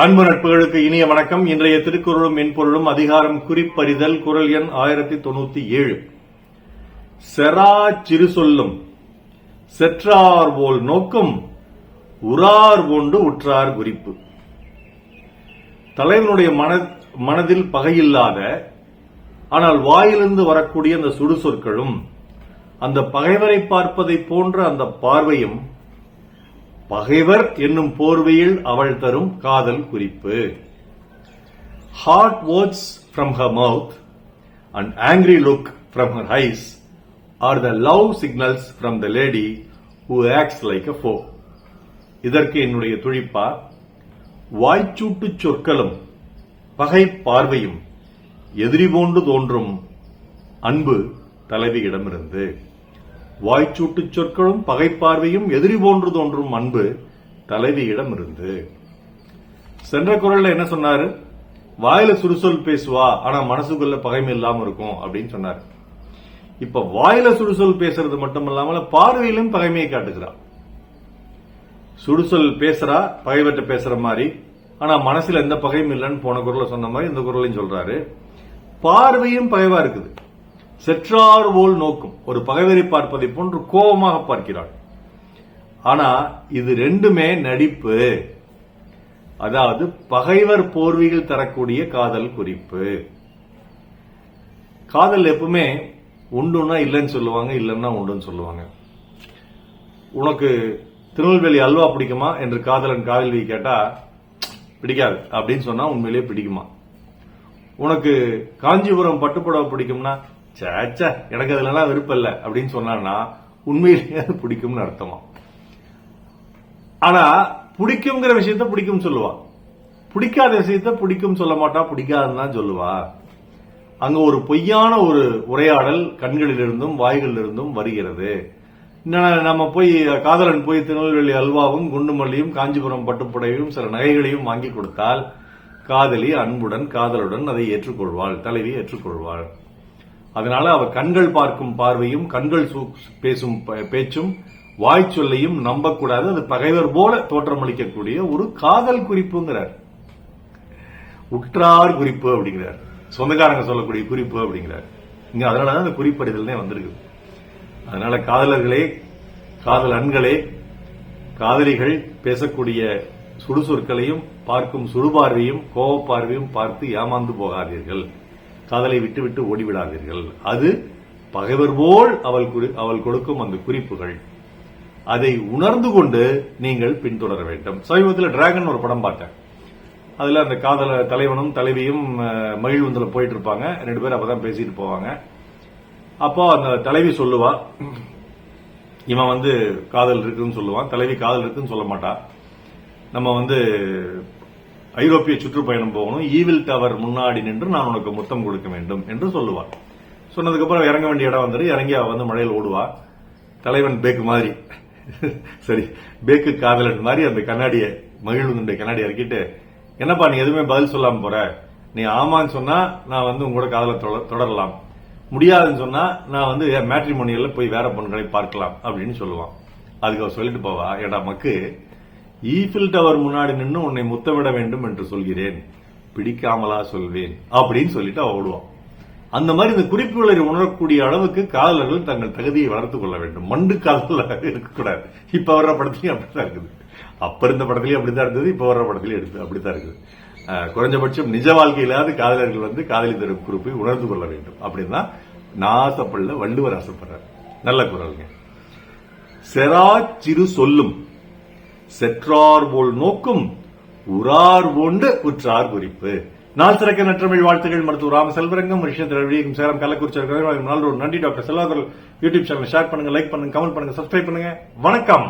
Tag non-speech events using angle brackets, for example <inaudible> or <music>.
அன்பு நட்புகளுக்கு இனிய வணக்கம். இன்றைய திருக்குறளும் மென்பொருளும் அதிகாரம் குறிப்பறிதல் குரல் எண் ஆயிரத்தி தொண்ணூத்தி ஏழு. செரா சிறு சொல்லும் செற்றார் போல் நோக்கும் உறார் கொண்டு உற்றார் குறிப்பு. தலைவனுடைய மன மனதில் பகையில்லாத ஆனால் வாயிலிருந்து வரக்கூடிய அந்த சுடு சொற்களும் அந்த பகைவரை பார்ப்பதை போன்ற அந்த பார்வையும் பகைவர் என்னும் போர்வையில் அவள் தரும் காதல் குறிப்பு. Hard words from her mouth and angry look from her eyes are the love signals from the lady who acts like a ஃபோ இதற்கு என்னுடைய துழிப்பா வாய்ச்சூட்டு சொற்களும் பகை பார்வையும் எதிரி போன்று தோன்றும் அன்பு தலைவியிடமிருந்து. வாய்ச்சூட்டு சொற்களும் பகைப்பார்வையும் எதிரி போன்று தோன்றும் அன்பு தலைவியிடம் இருந்து சென்ற குரல்ல என்ன சொன்னாரு? வாயில சுடுசொல் பேசுவா ஆனா மனசுக்குள்ள பகைமை இல்லாம இருக்கும் அப்படின்னு சொன்னாரு. இப்ப வாயில சுடுசொல் பேசுறது மட்டும் இல்லாமல பார்வையிலும் பகைமையை காட்டுகிறான் சுடுசொல் பேசுறா பகைவற்ற பேசுற மாதிரி ஆனா மனசுல எந்த பகையும் இல்லைன்னு போன குரல சொன்ன மாதிரி இந்த குரலையும் சொல்றாரு. பார்வையும் பகைவா இருக்குது. செற்றார் போல் நோக்கும். ஒரு பகைவரை பார்ப்பதை போன்று கோபமாக பார்க்கிறாள். ஆனா இது ரெண்டுமே நடிப்பு. அதாவது பகைவர் போர்வையில் தரக்கூடிய காதல் குறிப்பு. காதல் எப்பவுமே உண்டுன்னா இல்லைன்னு சொல்லுவாங்க இல்லைன்னா உண்டுன்னு சொல்லுவாங்க. உனக்கு திருநெல்வேலி அல்வா பிடிக்குமா என்று காதலன் காதல்வி கேட்டா பிடிக்காது. அப்படின்னு சொன்னா உண்மையிலேயே பிடிக்குமா? உனக்கு காஞ்சிபுரம் பட்டுப்புடவை பிடிக்கும்னா சேச்சா எனக்கு அதுலலாம் விருப்பம் இல்லை அப்படின்னு சொன்னான்னா உண்மையிலேயே அது பிடிக்கும்னு அர்த்தமா? ஆனா பிடிக்குங்கிற விஷயத்த பிடிக்கும் சொல்லுவா. பிடிக்காத விஷயத்த பிடிக்கும் சொல்ல மாட்டா பிடிக்காதுன்னு தான் சொல்லுவா. அங்க ஒரு பொய்யான ஒரு உரையாடல் கண்களிலிருந்தும் வாய்களிலிருந்தும் வருகிறது. நம்ம போய் காதலன் போய் திருநெல்வேலி அல்வாவும் குண்டுமல்லியும் காஞ்சிபுரம் பட்டுப்புடையும் சில நகைகளையும் வாங்கி கொடுத்தால் காதலி அன்புடன் காதலுடன் அதை ஏற்றுக்கொள்வாள் தலைவி ஏற்றுக்கொள்வாள். அதனால அவர் கண்கள் பார்க்கும் பார்வையும் கண்கள் பேசும் ப- பேச்சும் வாய் சொல்லையும் நம்பக்கூடாது. அது பகைவர் போல தோற்றமளிக்கக்கூடிய ஒரு காதல் குறிப்புங்கிறார். உற்றார் குறிப்பு அப்படிங்கிறார். சொந்தக்காரங்க சொல்லக்கூடிய குறிப்பு அப்படிங்கிறார். இங்க அதனாலதான் அந்த குறிப்பறிதல்னே வந்திருக்கு. அதனால காதலர்களே காதல் அண்களே காதலிகள் பேசக்கூடிய சுடுசொற்களையும் பார்க்கும் சுடுபார்வையும் கோபப்பார்வையும் பார்த்து ஏமாந்து போகாதீர்கள். காதலை விட்டு விட்டு ஓடிவிடாதீர்கள். அது பகைவர் போல் அவள் அவள் கொடுக்கும் அந்த குறிப்புகள். அதை உணர்ந்து கொண்டு நீங்கள் பின்தொடர வேண்டும். சமீபத்தில் டிராகன் ஒரு படம் பார்த்தேன். அதுல அந்த காதல தலைவனும் தலைவியும் அஹ், மகிழ்வுந்துல போயிட்டு இருப்பாங்க ரெண்டு பேரும் அப்பதான் பேசிட்டு போவாங்க. அப்போ அந்த தலைவி சொல்லுவா இவன் வந்து காதல் இருக்குன்னு சொல்லுவான். தலைவி காதல் இருக்குன்னு சொல்ல மாட்டா. நம்ம வந்து ஐரோப்பிய சுற்றுப்பயணம் போகணும். ஈவில் டவர் முன்னாடி நின்று நான் உனக்கு முத்தம் கொடுக்க வேண்டும் என்று சொல்லுவார் சொன்னதுக்கு அப்புறம் இறங்க வேண்டிய இடம் வந்துட்டு இறங்கி அவ வந்து மழையில் ஓடுவா. தலைவன் பேக்கு மாதிரி. <laughs> சரி பேக்கு காதலன் மாதிரி அந்த கண்ணாடிய மகிழ்வுடைய கண்ணாடி இறக்கிட்டு என்னப்பா நீ எதுவுமே பதில் சொல்லாம போற? நீ ஆமான்னு சொன்னா நான் வந்து உங்களோட காதலை தொட- தொடரலாம். முடியாதுன்னு சொன்னா நான் வந்து மேட்ரிமோனியல்ல போய் வேற பொண்களை பார்க்கலாம் அப்படின்னு சொல்லுவான். அதுக்கு அவர் சொல்லிட்டு போவா ஏடா மக்கு ஈஃபில் டவர் முன்னாடி நின்று உன்னை முத்தமிட வேண்டும் என்று சொல்கிறேன். பிடிக்காமலா சொல்வேன். அப்படின்னு சொல்லிட்டு அவ ஓடுவான் அந்த மாதிரி இந்த குறிப்புகளை உணரக்கூடிய அளவுக்கு காதலர்கள் தங்கள் தகுதியை வளர்த்துக் கொள்ள வேண்டும். மண்டு காதலாக இருக்கக்கூடாது. இப்ப வர்ற படத்துலயும் அப்படித்தான் இருக்குது. அப்ப இருந்த படத்துலயும் அப்படித்தான் இருந்தது இப்ப வர்ற படத்துலயும் எடுத்து அப்படித்தான் இருக்குது. குறைஞ்சபட்சம் நிஜ வாழ்க்கையிலாவது காதலர்கள் வந்து காதலி தரும் குறிப்பை உணர்ந்து கொள்ள வேண்டும். அப்படின்னா நான் ஆசைப்படல வள்ளுவர் ஆசைப்படுறேன் நல்ல குரல்ங்க. செரா சிறு சொல்லும் செற்றார் போல் நோக்கும் உறார் போண்டு உற்றார் குறிப்பு. நாள் சிறக்க நற்றமிழ் வாழ்த்துகள் மருத்துவ ராம செல்வரங்கம் விஷயத்தில் சேலம் கள்ளக்குறிச்சி நாள் நன்றி doctor Selvathar YouTube channel share பண்ணுங்க லைக் பண்ணுங்க கமெண்ட் பண்ணுங்க சப்ஸ்கிரைப் பண்ணுங்க. வணக்கம்.